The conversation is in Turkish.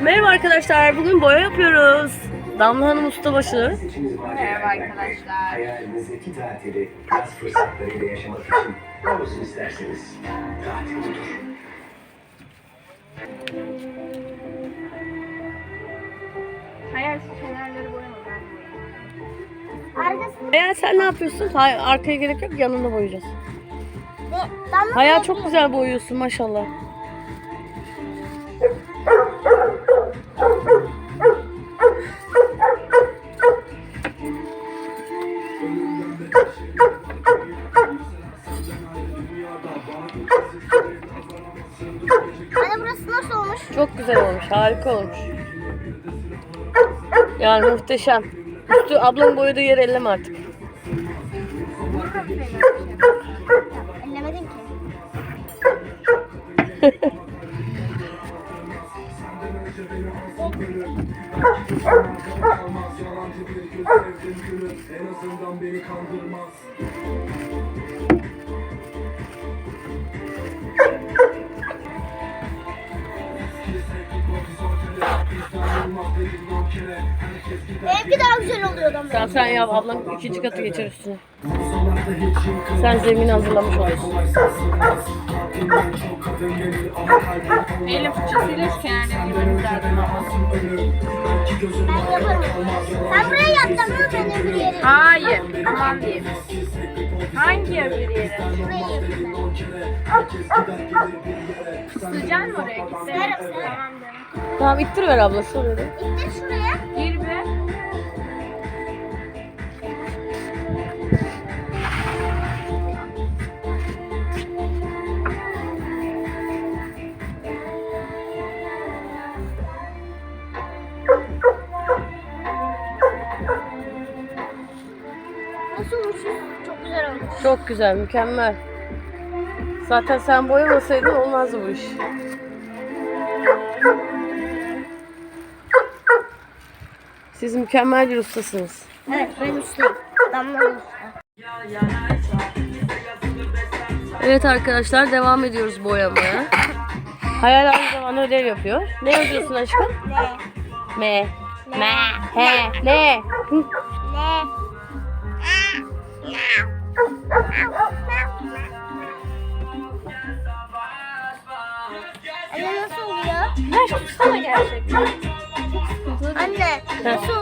Merhaba arkadaşlar. Bugün boya yapıyoruz. Damla Hanım ustabaşı. Merhaba arkadaşlar. Hayalinizdeki tatili fırsatlarıyla yaşamak için ne olsun isterseniz tatil budur. Kenarları boyama ben boyayayım. Arkasını Hayal sen ne yapıyorsun? Hayır, arkaya gerek yok. Yanında boyayacağız. Hayal çok güzel boyuyorsun maşallah. Çok güzel olmuş. Harika olmuş. Yani muhteşem. Üstü ablanın boyadığı yeri elleme artık. Ellemedin ki. En azından beni kandırmaz. Benimki daha güzel oluyor damla. Sen sen yap. Ablan ikinci katı geçer üstüne. Sen zemini hazırlamış olursun. Elim fırçasıyla şu kenarları yememiz lazım. Ben yaparım. Sen buraya yap damla ben öbür yere. Hayır. Aman diyeyim. Hangi öbür yere? Şuraya yapayım Sıcaksın mı oraya? Severim. Tamam canım. Tamam ittir ver abla şuraya. da. İttir şuraya. Gir be. Nasıl olmuş? Çok güzel olmuş. Çok güzel, mükemmel. Zaten sen boyamasaydın olmazdı bu iş. Siz mükemmel bir ustasınız. Evet ben ustayım. Damla usta. Evet arkadaşlar devam ediyoruz boyamaya. Hayal aynı zamanda ödev yapıyor. Ne yazıyorsun aşkım? Ne? M. M. He. Ne? Hı. Ne? Ver tutsana gerçekten. Anne nasıl?